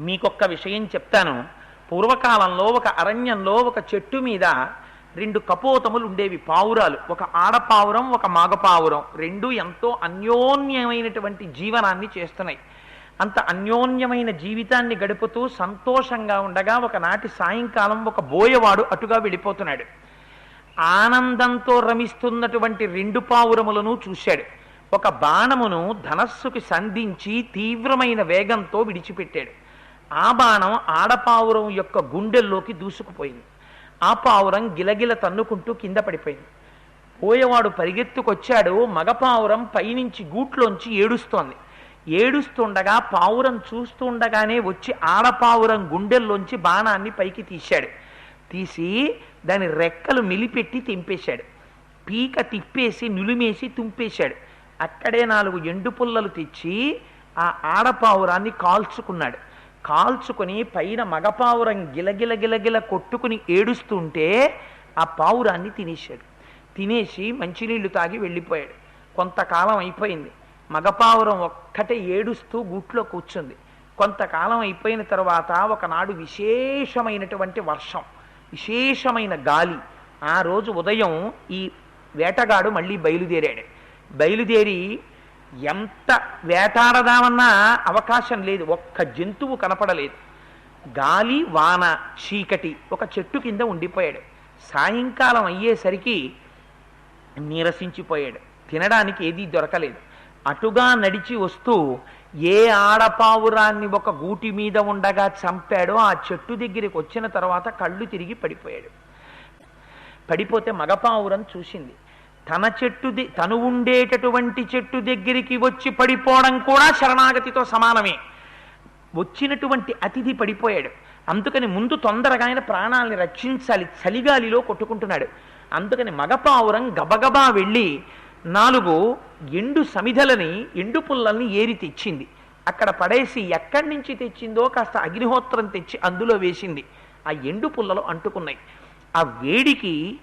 మీకొక్క విషయం చెప్తాను. పూర్వకాలంలో ఒక అరణ్యంలో ఒక చెట్టు మీద రెండు కపోతములు ఉండేవి పావురాలు. ఒక ఆడపావురం ఒక మగపావురం. రెండు ఎంతో అన్యోన్యమైనటువంటి జీవనాన్ని చేస్తున్నాయి. అంత అన్యోన్యమైన జీవితాన్ని గడుపుతూ సంతోషంగా ఉండగా ఒకనాటి సాయంకాలం ఒక బోయవాడు అటుగా వెళ్ళిపోతున్నాడు. ఆనందంతో రమిస్తున్నటువంటి రెండు పావురములను చూశాడు. ఒక బాణమును ధనస్సుకి సంధించి తీవ్రమైన వేగంతో విడిచిపెట్టాడు. ఆ బాణం ఆడపావురం యొక్క గుండెల్లోకి దూసుకుపోయింది. ఆ పావురం గిలగిల తన్నుకుంటూ కింద పడిపోయింది. పోయేవాడు పరిగెత్తుకొచ్చాడు మగపావురం పైనుంచి గూట్లోంచి ఏడుస్తోంది. ఏడుస్తుండగా పావురం చూస్తుండగానే వచ్చి ఆడపావురం గుండెల్లోంచి బాణాన్ని పైకి తీశాడు. తీసి దాని రెక్కలు మిలిపెట్టి తెంపేశాడు. పీక తిప్పేసి నులిమేసి తుంపేశాడు. అక్కడే నాలుగు ఎండు పుల్లలు తెచ్చి ఆ ఆడపావురాన్ని కాల్చుకున్నాడు. కాల్చుకొని పైన మగపావురం గిలగిల గిలగిల కొట్టుకుని ఏడుస్తుంటే ఆ పావురాన్ని తినేశాడు. తినేసి మంచినీళ్ళు తాగి వెళ్ళిపోయాడు. కొంతకాలం అయిపోయింది. మగపావురం ఒక్కటే ఏడుస్తూ గూట్లో కూర్చుంది. కొంతకాలం అయిపోయిన తర్వాత ఒకనాడు విశేషమైనటువంటి వర్షం విశేషమైన గాలి. ఆ రోజు ఉదయం ఈ వేటగాడు మళ్ళీ బయలుదేరాడు. బయలుదేరి ఎంత వేటాడదామన్నా అవకాశం లేదు. ఒక్క జంతువు కనపడలేదు. గాలి వాన చీకటి ఒక చెట్టు కింద ఉండిపోయాడు. సాయంకాలం అయ్యేసరికి నీరసించిపోయాడు. తినడానికి ఏదీ దొరకలేదు. అటుగా నడిచి వస్తూ ఏ ఆడపావురాన్ని ఒక గూటి మీద ఉండగా చంపాడో ఆ చెట్టు దగ్గరికి వచ్చిన తర్వాత కళ్ళు తిరిగి పడిపోయాడు. పడిపోతే మగపావురం చూసింది. తన చెట్టు తను ఉండేటటువంటి చెట్టు దగ్గరికి వచ్చి పడిపోవడం కూడా శరణాగతితో సమానమే. వచ్చినటువంటి అతిథి పడిపోయాడు. అందుకని ముందు తొందరగా ఆయన ప్రాణాలని రక్షించాలి చలిగాలిలో కొట్టుకుంటున్నాడు. అందుకని మగపావురం గబగబా వెళ్ళి నాలుగు ఎండు సమిధలని ఎండు పుల్లల్ని ఏరి తెచ్చింది. అక్కడ పడేసి ఎక్కడి నుంచి తెచ్చిందో కాస్త అగ్నిహోత్రం తెచ్చి అందులో వేసింది. ఆ ఎండు పుల్లలు అంటుకున్నాయి. ఆ వేడికి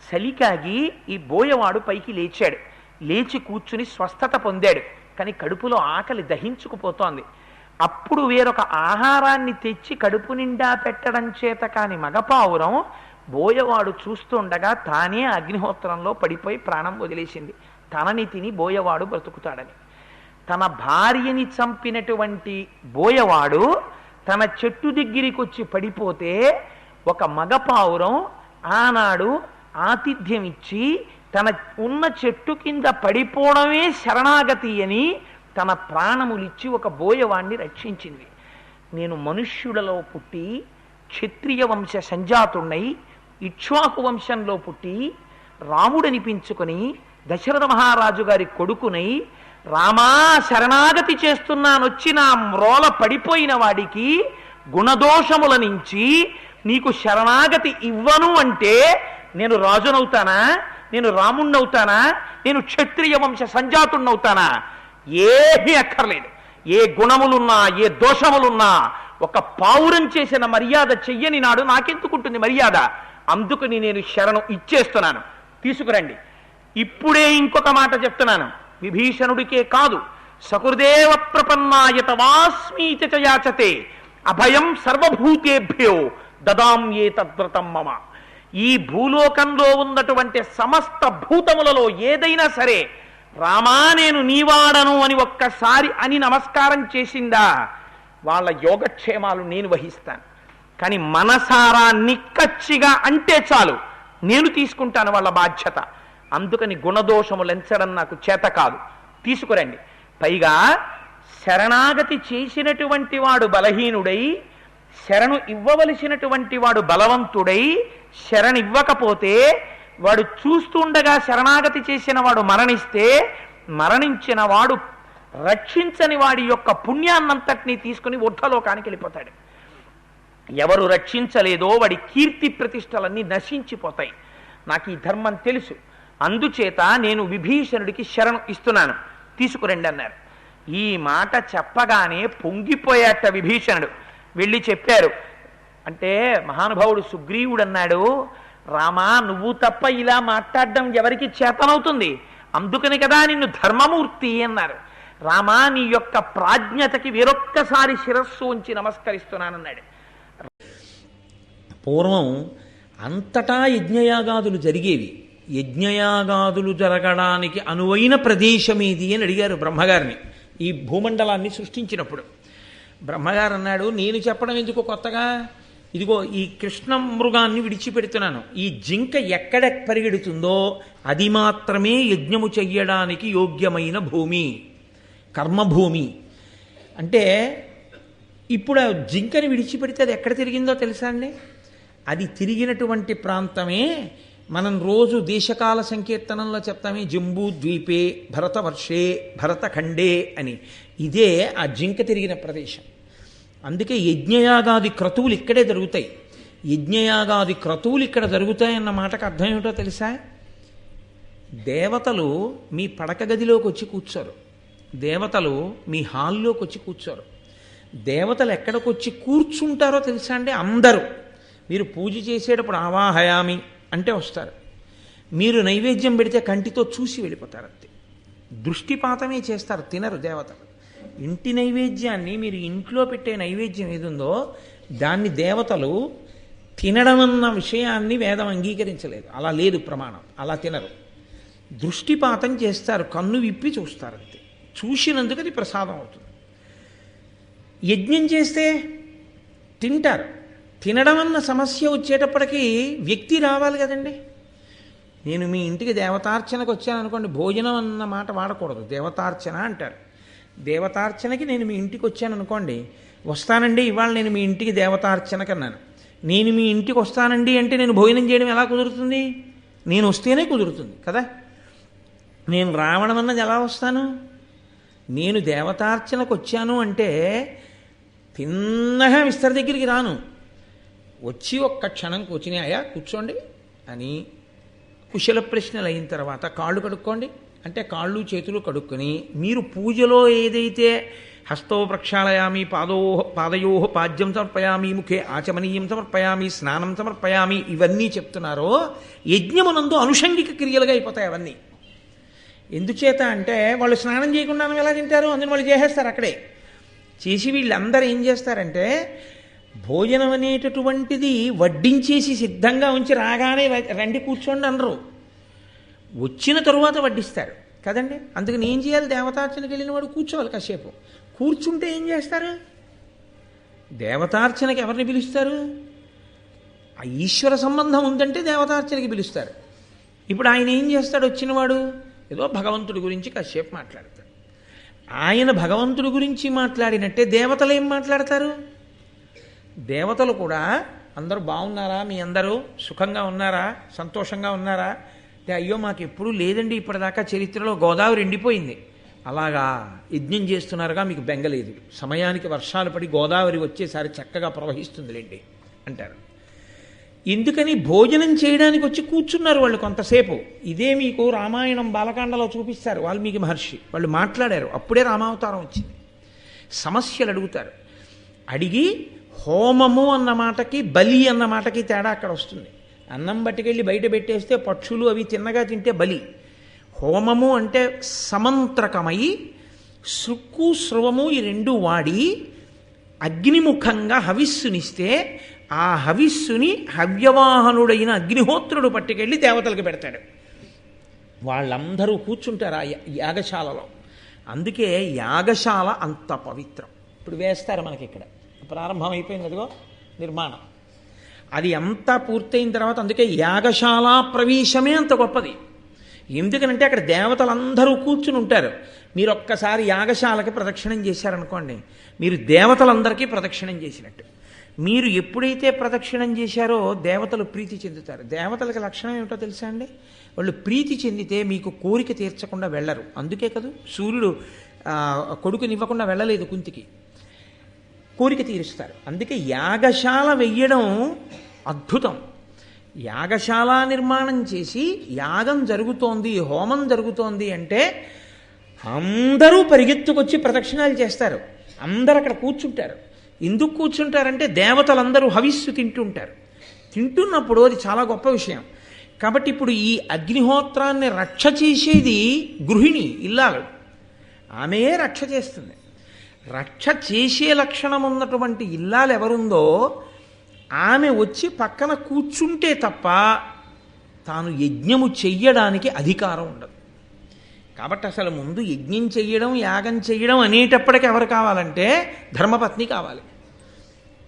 చలికాగి ఈ బోయవాడు పైకి లేచాడు. లేచి కూర్చుని స్వస్థత పొందాడు. కానీ కడుపులో ఆకలి దహించుకుపోతోంది. అప్పుడు వేరొక ఆహారాన్ని తెచ్చి కడుపు నిండా పెట్టడం చేత కాని మగపావురం బోయవాడు చూస్తుండగా తానే అగ్నిహోత్రంలో పడిపోయి ప్రాణం వదిలేసింది. తనని తిని బోయవాడు బ్రతుకుతాడని. తన భార్యని చంపినటువంటి బోయవాడు తన చెట్టు దగ్గరికి వచ్చి పడిపోతే ఒక మగపావురం ఆనాడు ఆతిథ్యం ఇచ్చి తన ఉన్న చెట్టు కింద పడిపోవడమే శరణాగతి అని తన ప్రాణములిచ్చి ఒక బోయవాణ్ణి రక్షించింది. నేను మనుష్యులలో పుట్టి క్షత్రియ వంశ సంజాతుణ్ణై ఇక్ష్వాకు వంశంలో పుట్టి రాముడనిపించుకొని దశరథ మహారాజు గారి కొడుకునై రామా శరణాగతి చేస్తున్నానొచ్చి నా మ్రోల పడిపోయిన వాడికి గుణదోషముల నుంచి నీకు శరణాగతి ఇవ్వను అంటే నేను రాజునవుతానా? నేను రాముణ్ణవుతానా? నేను క్షత్రియ వంశ సంజాతుణ్ణవుతానా? ఏమీ అక్కర్లేదు. ఏ గుణములున్నా ఏ దోషములున్నా ఒక పావురం చేసిన మర్యాద చెయ్యని నాడు నాకెందుకుంటుంది మర్యాద? అందుకని నేను శరణం ఇచ్చేస్తున్నాను. తీసుకురండి. ఇప్పుడే ఇంకొక మాట చెప్తున్నాను. విభీషణుడికే కాదు. సకృదేవ ప్రపన్నాయత వాస్మీతి అభయం సర్వభూతేభ్యో దదాం ఏ తద్వ్రతం మమ. ఈ భూలోకంలో ఉన్నటువంటి సమస్త భూతములలో ఏదైనా సరే రామా నేను నీవాడను అని ఒక్కసారి అని నమస్కారం చేసిందా వాళ్ళ యోగక్షేమాలు నేను వహిస్తాను. కానీ మనసారా నిక్కచ్చిగా అంటే చాలు నేను తీసుకుంటాను వాళ్ళ బాధ్యత. అందుకని గుణదోషములు ఎంచడం నాకు చేత కాదు. తీసుకురండి. పైగా శరణాగతి చేసినటువంటి వాడు బలహీనుడై శరణు ఇవ్వవలసినటువంటి వాడు బలవంతుడై శరణివ్వకపోతే వాడు చూస్తుండగా శరణాగతి చేసిన వాడు మరణిస్తే మరణించిన వాడు రక్షించని వాడి యొక్క పుణ్యాన్నంతటినీ తీసుకుని ఊర్ధలోకానికి వెళ్ళిపోతాడు. ఎవరు రక్షించలేదో వాడి కీర్తి ప్రతిష్టలన్నీ నశించిపోతాయి. నాకు ఈ ధర్మం తెలుసు. అందుచేత నేను విభీషణుడికి శరణు ఇస్తున్నాను. తీసుకురండి అన్నారు. ఈ మాట చెప్పగానే పొంగిపోయాట విభీషణుడు. వెళ్ళి చెప్పారు. అంటే మహానుభావుడు సుగ్రీవుడు అన్నాడు రామా నువ్వు తప్ప ఇలా మాట్లాడడం ఎవరికి చేతనవుతుంది? అందుకని కదా నిన్ను ధర్మమూర్తి అన్నారు. రామా నీ యొక్క ప్రాజ్ఞతకి వేరొక్కసారి శిరస్సు ఉంచి నమస్కరిస్తున్నానన్నాడు. పూర్వం అంతటా యజ్ఞయాగాదులు జరిగేవి. యజ్ఞయాగాదులు జరగడానికి అనువైన ప్రదేశం ఏది అని అడిగారు బ్రహ్మగారిని. ఈ భూమండలాన్ని సృష్టించినప్పుడు. బ్రహ్మగారు అన్నాడు నేను చెప్పడం ఎందుకు కొత్తగా? ఇదిగో ఈ కృష్ణ మృగాన్ని విడిచిపెడుతున్నాను. ఈ జింక ఎక్కడ పరిగెడుతుందో అది మాత్రమే యజ్ఞము చెయ్యడానికి యోగ్యమైన భూమి. కర్మభూమి. అంటే ఇప్పుడు జింకని విడిచిపెడితే అది ఎక్కడ తిరిగిందో తెలుసా అండి? అది తిరిగినటువంటి ప్రాంతమే మనం రోజు దేశకాల సంకీర్తనంలో చెప్తామే జంబూ ద్వీపే భరతవర్షే భరతఖండే అని. ఇదే ఆ జింక తిరిగిన ప్రదేశం. అందుకే యజ్ఞయాగాది క్రతువులు ఇక్కడే జరుగుతాయి. యజ్ఞయాగాది క్రతువులు ఇక్కడ జరుగుతాయన్న మాటకు అర్థం ఏమిటో తెలుసా? దేవతలు మీ పడక గదిలోకి వచ్చి కూర్చోరు. దేవతలు మీ హాల్లోకి వచ్చి కూర్చోరు. దేవతలు ఎక్కడికి వచ్చి కూర్చుంటారో తెలుసా అండి? అందరూ. మీరు పూజ చేసేటప్పుడు ఆవాహయామి అంటే వస్తారు. మీరు నైవేద్యం పెడితే కంటితో చూసి వెళ్ళిపోతారు అంతే. దృష్టిపాతమే చేస్తారు తినరు దేవతలు. ఇంటి నైవేద్యాన్ని మీరు ఇంట్లో పెట్టే నైవేద్యం ఏదుందో దాన్ని దేవతలు తినడం అన్న విషయాన్ని వేదం అంగీకరించలేదు. అలా లేదు ప్రమాణం. అలా తినరు. దృష్టిపాతం చేస్తారు. కన్ను విప్పి చూస్తారు అంతే. చూసినందుకు అది ప్రసాదం అవుతుంది. యజ్ఞం చేస్తే తింటారు. తినడం అన్న సమస్య వచ్చేటప్పటికీ వ్యక్తి రావాలి కదండి. నేను మీ ఇంటికి దేవతార్చనకు వచ్చాను అనుకోండి భోజనం అన్న మాట వాడకూడదు. దేవతార్చన అంటారు. దేవతార్చనకి నేను మీ ఇంటికి వచ్చాను అనుకోండి వస్తానండి ఇవాళ నేను మీ ఇంటికి దేవతార్చనకన్నాను నేను మీ ఇంటికి వస్తానండి అంటే నేను భోజనం చేయడం ఎలా కుదురుతుంది? నేను వస్తేనే కుదురుతుంది కదా? నేను రావడం అన్నది ఎలా వస్తాను? నేను దేవతార్చనకు వచ్చాను అంటే తిన్నగా విస్తర దగ్గరికి రాను. వచ్చి ఒక్క క్షణం కూర్చుని అయ్యా కూర్చోండి అని కుశల ప్రశ్నలు అయిన తర్వాత కాళ్ళు కడుక్కోండి. అంటే కాళ్ళు చేతులు కడుక్కొని మీరు పూజలో ఏదైతే హస్తో ప్రక్షాళయామి పాదో పాదయో పాద్యం సమర్పయామి ముఖే ఆచమనీయం సమర్పయామి స్నానం సమర్పయామి ఇవన్నీ చెప్తున్నారో యజ్ఞమునందు అనుషంగిక క్రియలుగా అయిపోతాయి అవన్నీ. ఎందుచేత అంటే వాళ్ళు స్నానం చేయకుండా ఎలా తింటారు? అందుని వాళ్ళు చేసేస్తారు అక్కడే. చేసి వీళ్ళందరూ ఏం చేస్తారంటే భోజనం అనేటటువంటిది వడ్డించేసి సిద్ధంగా ఉంచి రాగానే రండి కూర్చోండి అనరు. వచ్చిన తరువాత వడ్డిస్తారు. కదండి? అందుకని ఏం చేయాలి? దేవతార్చనకి వెళ్ళిన వాడు కూర్చోవాలి కాసేపు. కూర్చుంటే ఏం చేస్తారు? దేవతార్చనకి ఎవరిని పిలుస్తారు? ఆ ఈశ్వర సంబంధం ఉందంటే దేవతార్చనకి పిలుస్తారు. ఇప్పుడు ఆయన ఏం చేస్తాడు? వచ్చినవాడు ఏదో భగవంతుడి గురించి కాసేపు మాట్లాడతాడు. ఆయన భగవంతుడి గురించి మాట్లాడినట్టే దేవతలు ఏం మాట్లాడతారు? దేవతలు కూడా అందరూ బాగున్నారా? మీ అందరూ సుఖంగా ఉన్నారా? సంతోషంగా ఉన్నారా? అంటే అయ్యో మాకు ఎప్పుడూ లేదండి ఇప్పటిదాకా చరిత్రలో గోదావరి ఎండిపోయింది. అలాగా యజ్ఞం చేస్తున్నారుగా మీకు బెంగలేదు సమయానికి వర్షాలు పడి గోదావరి వచ్చేసారి చక్కగా ప్రవహిస్తుందిలేండి అంటారు. ఎందుకని భోజనం చేయడానికి వచ్చి కూర్చున్నారు వాళ్ళు కొంతసేపు. ఇదే మీకు రామాయణం బాలకాండలో చూపిస్తారు. వాల్మీకి మహర్షి వాళ్ళు మాట్లాడారు. అప్పుడే రామావతారం వచ్చింది. సమస్యలు అడుగుతారు. అడిగి హోమము అన్న మాటకి బలి అన్న మాటకి తేడా అక్కడ వస్తుంది. అన్నం పట్టుకెళ్ళి బయట పెట్టేస్తే పక్షులు అవి తిన్నగా తింటే బలి. హోమము అంటే సమంత్రకమై శృక్కు స్రవము ఈ రెండు వాడి అగ్నిముఖంగా హవిస్సునిస్తే ఆ హవిస్సుని హవ్యవాహనుడైన అగ్నిహోత్రుడు పట్టుకెళ్ళి దేవతలకు పెడతాడు. వాళ్ళందరూ కూర్చుంటారు ఆ యాగశాలలో. అందుకే యాగశాల అంత పవిత్రం. ఇప్పుడు వేస్తారు మనకి ఇక్కడ ప్రారంభం అయిపోయింది అదిగో నిర్మాణం. అది అంతా పూర్తయిన తర్వాత అందుకే యాగశాల ప్రవేశమే అంత గొప్పది. ఎందుకనంటే అక్కడ దేవతలందరూ కూర్చుని ఉంటారు. మీరు ఒక్కసారి యాగశాలకి ప్రదక్షిణం చేశారనుకోండి మీరు దేవతలందరికీ ప్రదక్షిణం చేసినట్టు. మీరు ఎప్పుడైతే ప్రదక్షిణం చేశారో దేవతలు ప్రీతి చెందుతారు. దేవతలకి లక్షణం ఏమిటో తెలుసా అండి? వాళ్ళు ప్రీతి చెందితే మీకు కోరిక తీర్చకుండా వెళ్ళరు. అందుకే కదా? సూర్యుడు కొడుకునివ్వకుండా వెళ్ళలేదు కుంతికి. కోరిక తీరుస్తారు. అందుకే యాగశాల వెయ్యడం అద్భుతం. యాగశాల నిర్మాణం చేసి యాగం జరుగుతోంది హోమం జరుగుతోంది అంటే అందరూ పరిగెత్తుకొచ్చి ప్రదక్షిణాలు చేస్తారు. అందరు అక్కడ కూర్చుంటారు. ఎందుకు కూర్చుంటారంటే దేవతలందరూ హవిస్సు తింటుంటారు. తింటున్నప్పుడు అది చాలా గొప్ప విషయం. కాబట్టి ఇప్పుడు ఈ అగ్నిహోత్రాన్ని రక్ష చేసేది గృహిణి ఇల్లాలు. ఆమెయే రక్ష చేస్తుంది. రక్ష చేసే లక్షణం ఉన్నటువంటి ఇల్లాలు ఎవరుందో ఆమె వచ్చి పక్కన కూర్చుంటే తప్ప తాను యజ్ఞము చెయ్యడానికి అధికారం ఉండదు. కాబట్టి అసలు ముందు యజ్ఞం చెయ్యడం యాగం చెయ్యడం అనేటప్పటికి ఎవరు కావాలంటే ధర్మపత్ని కావాలి.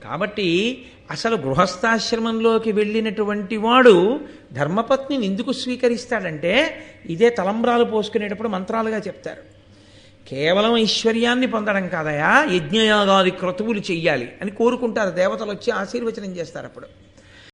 కాబట్టి అసలు గృహస్థాశ్రమంలోకి వెళ్ళినటువంటి వాడు ధర్మపత్నిని ఎందుకు స్వీకరిస్తాడంటే ఇదే తలంబ్రాలు పోసుకునేటప్పుడు మంత్రాలుగా చెప్తారు. కేవలం ఐశ్వర్యాన్ని పొందడం కాదయా? యజ్ఞయాగాది క్రతువులు చెయ్యాలి అని కోరుకుంటారు దేవతలు వచ్చి ఆశీర్వచనం చేస్తారు అప్పుడు.